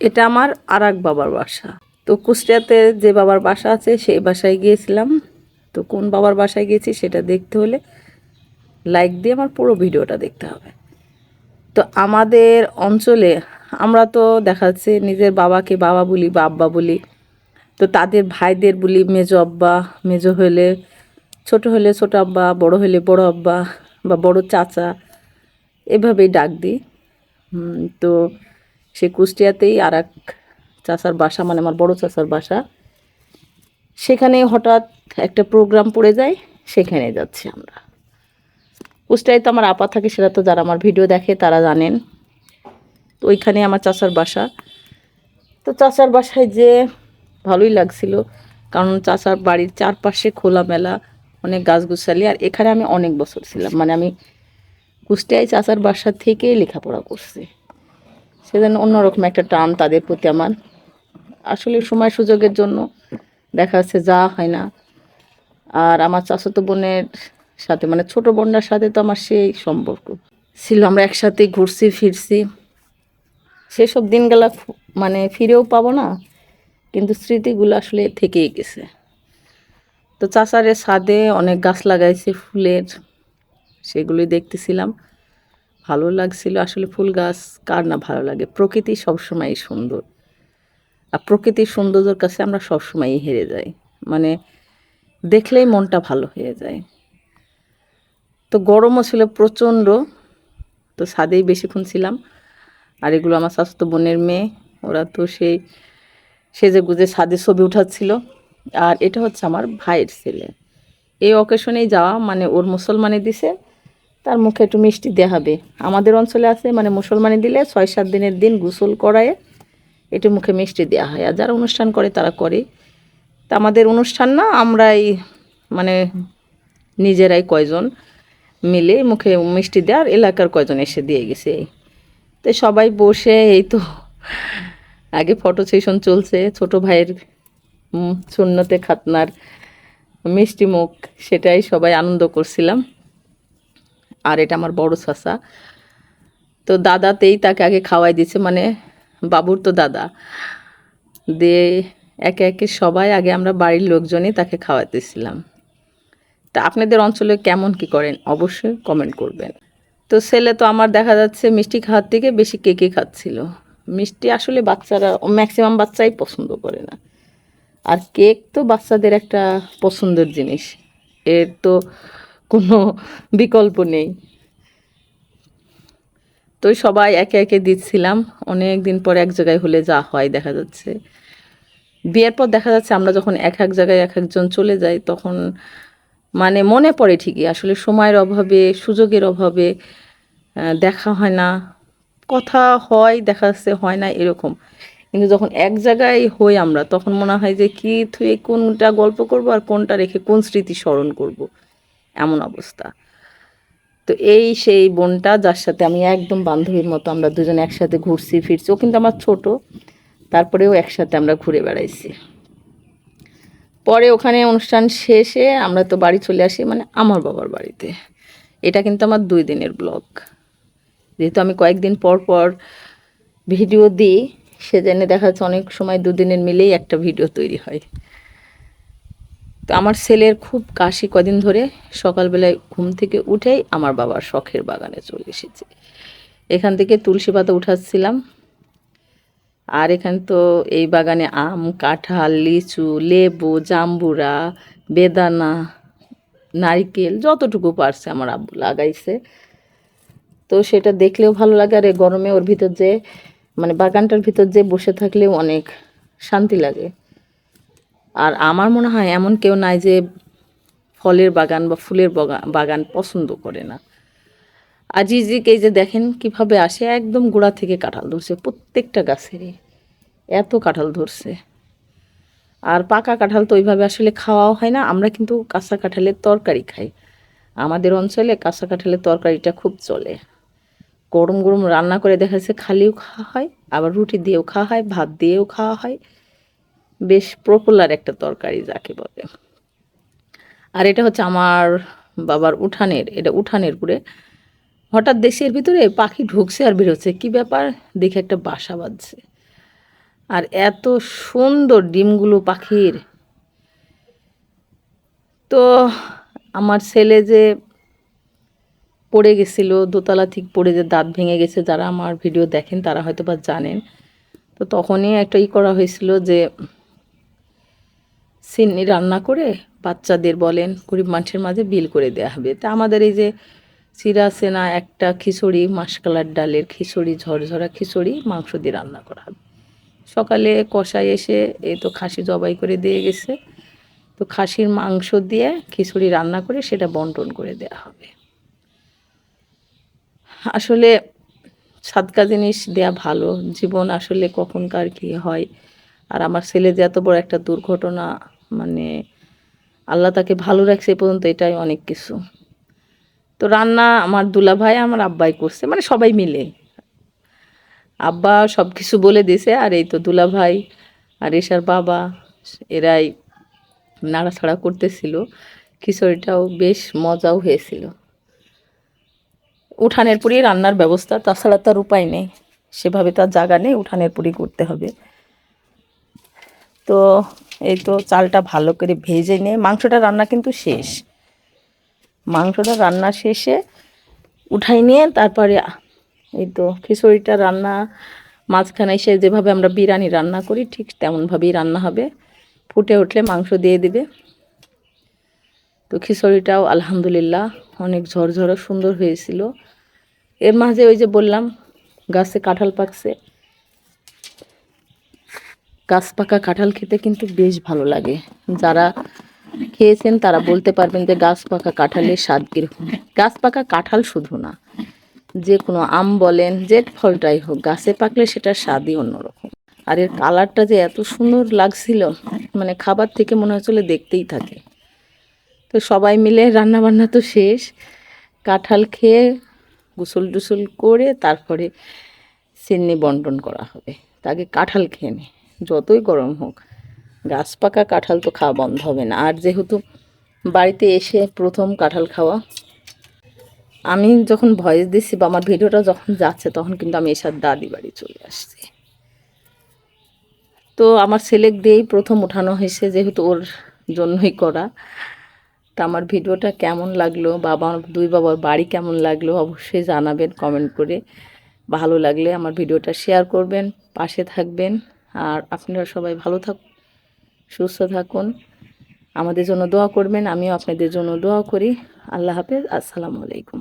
এটা আমার আর বাবার বাসা। তো কুষ্টিয়াতে যে বাবার বাসা আছে, সেই বাসায় গিয়েছিলাম। তো কোন বাবার বাসায় গিয়েছি সেটা দেখতে হলে লাইক দিয়ে আমার পুরো ভিডিওটা দেখতে হবে। তো আমাদের অঞ্চলে আমরা তো দেখা যাচ্ছে নিজের বাবাকে বাবা বলি বা আব্বা বলি। তো তাদের ভাইদের বলি মেজো আব্বা, মেজো হলে ছোট হলে ছোট আব্বা, বড় হলে বড় আব্বা বা বড় চাচা। এভাবেই ডাক দিই। তো সে কুষ্টিয়াতেই আর এক চাচার বাসা মানে আমার বড় চাচার বাসা। সেখানে হঠাৎ একটা প্রোগ্রাম পড়ে যায়, সেখানে যাচ্ছি আমরা। কুষ্টিয়ায় তো আমার আপা থাকে, সেটা তো যারা আমার ভিডিও দেখে তারা জানেন। তো ওইখানে আমার চাচার বাসা। তো চাচার বাসায় যে ভালোই লাগছিল, কারণ চাচার বাড়ির চারপাশে খোলামেলা, অনেক গাছগুছালি, আর এখানে আমি অনেক বছর ছিলাম। মানে আমি কুষ্টিয়ায় চাচার বাসা থেকেই লেখাপড়া করছি। সেজন্য অন্যরকম একটা টান তাদের প্রতি আমার। আসলে সময় সুযোগের জন্য দেখা যাচ্ছে যাওয়া হয় না। আর আমার চাচাতো বোনের সাথে মানে ছোট বোনটার সাথে তো আমার সেই সম্পর্ক। ছিল, আমরা একসাথে ঘুরছি, ফিরছি। সেসব দিনগুলা মানে ফিরেও পাবো না, কিন্তু স্মৃতিগুলো আসলে থেকেই গেছে। তো চাচারে ছাদে অনেক গাছ লাগাইছে, ফুলের, সেগুলোই দেখতেছিলাম। ভালো লাগছিল। আসলে ফুল গাছ কার না ভালো লাগে? প্রকৃতি সবসময় সুন্দর। আর প্রকৃতির সৌন্দর্যের কাছে আমরা সবসময়ই হেরে যাই। মানে দেখলেই মনটা ভালো হয়ে যায়। তো গরমও ছিল প্রচণ্ড। তো ছাদেই বেশিক্ষণ ছিলাম। আর এগুলো আমার স্বাস্থ্য বোনের মেয়ে। ওরা তো সেই সেজে গুজে ছাদে ছবি উঠাচ্ছিল। আর এটা হচ্ছে আমার ভাইয়ের ছেলে। এই অকেশনেই যাওয়া মানে ওর মুসলমানে দিছে। তার মুখে একটু মিষ্টি দেওয়া হবে। আমাদের অঞ্চলে আছে মানে মুসলমানে দিলে ছয় সাত দিনের দিন গোসল করায় একটু মুখে মিষ্টি দেওয়া হয়। আর যারা অনুষ্ঠান করে, তারা করে। তা আমাদের অনুষ্ঠান না, আমরাই মানে নিজেরাই কয়জন মিলে মুখে মিষ্টি দেওয়ার এলাকার কয়জন এসে দিয়ে গেছে। এই তো সবাই বসে, এই তো আগে ফটো সেশন চলছে, ছোট ভাইয়ের শূন্যতে খাতনার মিষ্টি মুখ, সেটাই সবাই আনন্দ করছিলাম। আর এটা আমার বড় চাচা। তো দাদাতেই তাকে আগে খাওয়াই দিছে মানে বাবুর তো দাদা। দিয়ে একে একে সবাই আগে আমরা বাড়ির লোকজনই তাকে খাওয়াতেছিলাম তা আপনাদের অঞ্চলে কেমন কি করেন? অবশ্যই কমেন্ট করবেন। তো ছেলে তো আমার দেখা যাচ্ছে মিষ্টি খাওয়ার থেকে বেশি কেকে খাচ্ছিল? মিষ্টি আসলে বাচ্চারা ম্যাক্সিমাম বাচ্চাই পছন্দ করে না। আর কেক তো বাচ্চাদের একটা পছন্দের জিনিস। এর তো কোনো বিকল্প নেই। তো সবাই একে একে দিচ্ছিলাম। অনেক দিন পর এক জায়গায় হলে যা হয় দেখা যাচ্ছে। বিয়ের পর দেখা যাচ্ছে আমরা যখন এক এক জায়গায় এক একজন চলে যাই, তখন মানে মনে পড়ে ঠিকই। আসলে সময়ের অভাবে, সুযোগের অভাবে দেখা হয় না। কথা হয়, দেখা যাচ্ছে হয় না এরকম। কিন্তু যখন এক জায়গায় হই আমরা, তখন মনে হয় যে কি থুয়ে কোনটা গল্প করব আর কোনটা রেখে কোন স্মৃতি স্মরণ করব। এমন অবস্থা। তো এই সেই বোনটা যার সাথে আমি একদম বান্ধবীর মতো আমরা দুজন একসাথে ঘুরছি, ফিরছি। ও কিন্তু আমার ছোট, তারপরেও একসাথে আমরা ঘুরে বেড়াইছি। পরে ওখানে অনুষ্ঠান শেষে আমরা তো বাড়ি চলে আসি মানে আমার বাবার বাড়িতে। এটা কিন্তু আমার দুই দিনের ব্লগ। যেহেতু আমি কয়েকদিন পর পর ভিডিও দিই, সেজন্য দেখা যাচ্ছে অনেক সময় দুদিনের মিলেই একটা ভিডিও তৈরি হয়। তো আমার ছেলের খুব কাশি কদিন ধরে সকালবেলায় ঘুম থেকে উঠেই আমার বাবার শখের বাগানে চলে এসেছে। এখান থেকে তুলসী পাতা উঠাচ্ছিলাম। আর এখানে তো এই বাগানে আম, কাঁঠাল, লিচু, লেবু, জাম্বুরা, বেদানা, নারিকেল যতটুকু পারছে আমার আব্বু লাগাইছে। তো সেটা দেখলেও ভালো লাগে, আর গরমে ওর ভিতর যে মানে বাগানটার ভিতর যে বসে থাকলেও অনেক শান্তি লাগে। আর আমার মনে হয় এমন কেউ নাই যে ফলের বাগান বা ফুলের বাগান পছন্দ করে না। আজিজিক এই যে দেখেন কীভাবে আসে, একদম গোড়া থেকে কাঁঠাল ধরছে, প্রত্যেকটা গাছেরই এত কাঁঠাল ধরছে। আর পাকা কাঁঠাল তো ওইভাবে আসলে খাওয়াও হয় না, আমরা কিন্তু কাঁচা কাঁঠালের তরকারি খাই। আমাদের অঞ্চলে কাঁচা কাঁঠালের তরকারিটা খুব চলে। গরম গরম রান্না করে দেখা যাচ্ছে খালিও খাওয়া হয়, আবার রুটি দিয়েও খাওয়া হয়, ভাত দিয়েও খাওয়া হয়। বেশ পপুলার একটা তরকারি যাকে বলে। আর এটা হচ্ছে আমার বাবার উঠানের, এটা উঠানের পুরে। হঠাৎ দেশের ভিতরে পাখি ঢুকছে আর বেরোচ্ছে কি ব্যাপার? দেখে একটা বাসা বাঁধছে। আর এত সুন্দর ডিমগুলো পাখির। তো আমার ছেলে যে পড়ে গেছিল, দোতলা ঠিক পড়ে যে দাঁত ভেঙে গেছে, যারা আমার ভিডিও দেখেন, তারা হয়তো বা জানেন। তো তখনই একটা ই করা হয়েছিল যে সিন্নি রান্না করে বাচ্চাদের বলেন, গরিব মানুষের মাঝে বিল করে দেওয়া হবে। তা আমাদের এই যে চিরা, সেনা, একটা খিচুড়ি, মাসকালার ডালের খিচুড়ি, ঝরঝরা খিচুড়ি, মাংস দিয়ে রান্না করা হবে। সকালে কষাই এসে এই তো খাসি জবাই করে দিয়ে গেছে। তো খাসির মাংস দিয়ে খিচুড়ি রান্না করে সেটা বন্টন করে দেওয়া হবে। আসলে সাদকা জিনিস দেয়া ভালো। জীবন আসলে কখনকার কি হয়? আর আমার ছেলে যে এত বড় একটা দুর্ঘটনা মানে আল্লাহ তাকে ভালো রাখছে এ পর্যন্ত, এটাই অনেক কিছু। তো রান্না আমার দুলা ভাই আমার আব্বাই করছে মানে সবাই মিলে। আব্বা সব কিছু বলে দিছে, আর এই তো দুলা ভাই আর এসার বাবা, এরাই নাড়াছাড়া করতেছিল। খিচুড়িটাও বেশ মজাও হয়েছিল। উঠানের পুরি রান্নার ব্যবস্থা, তাছাড়া তার উপায় নেই। সেভাবে তার জায়গা নেই, উঠানের পুরি করতে হবে। তো এই তো চালটা ভালো করে ভেজে নিয়ে মাংসটা রান্না কিন্তু শেষ। মাংসটা রান্না শেষে উঠাই নিয়ে তারপরে এই তো খিচুড়িটা রান্না মাঝখানে এসে যেভাবে আমরা বিরিয়ানি রান্না করি ঠিক তেমনভাবেই রান্না হবে। ফুটে উঠলে মাংস দিয়ে দিবে। তো খিচুড়িটাও আলহামদুলিল্লাহ অনেক ঝরঝরে সুন্দর হয়েছিল। এর মাঝে ওই যে বললাম, গাছে কাঁঠাল পাকছে। গাছ পাকা কাঁঠাল খেতে কিন্তু বেশ ভালো লাগে। যারা খেয়েছেন তারা বলতে পারবেন যে গাছ পাকা কাঁঠালের স্বাদ কীরকম। গাছ পাকা কাঁঠাল শুধু না, যে কোনো আম বলেন, যে ফলটাই হোক, গাছে পাকলে সেটার স্বাদই অন্যরকম। আর এর কালারটা যে এত সুন্দর লাগছিল মানে খাবার থেকে মনে হচ্ছিল দেখতেই থাকে। তো সবাই মিলে রান্না বান্না তো শেষ। কাঁঠাল খেয়ে গুসল টুসল করে তারপরে চিনি বন্টন করা হবে। তাকে কাঁঠাল খেয়ে নে। যতই গরম হোক, গাছ পাকা কাঁঠাল তো খাওয়া বন্ধ হবে না। আর যেহেতু বাড়িতে এসে প্রথম কাঁঠাল খাওয়া, আমি যখন ভয়েস দিচ্ছি বা আমার ভিডিওটা যখন যাচ্ছে, তখন কিন্তু আমি এসার দাদি বাড়ি চলে আসছি। তো আমার ছেলে দিয়েই প্রথম উঠানো হয়েছে, যেহেতু ওর জন্যই করা। তা আমার ভিডিওটা কেমন লাগল বাবা দুই বাবার বাড়ি কেমন লাগল, অবশ্যই জানাবেন, কমেন্ট করে। ভালো লাগলে আমার ভিডিওটা শেয়ার করবেন, পাশে থাকবেন। আর আপনারা সবাই ভালো থাকুন সুস্থ থাকুন। আমাদের জন্য দোয়া করবেন, আমিও আপনাদের জন্য দোয়া করি। আল্লাহ হাফেজ, আসসালামু আলাইকুম।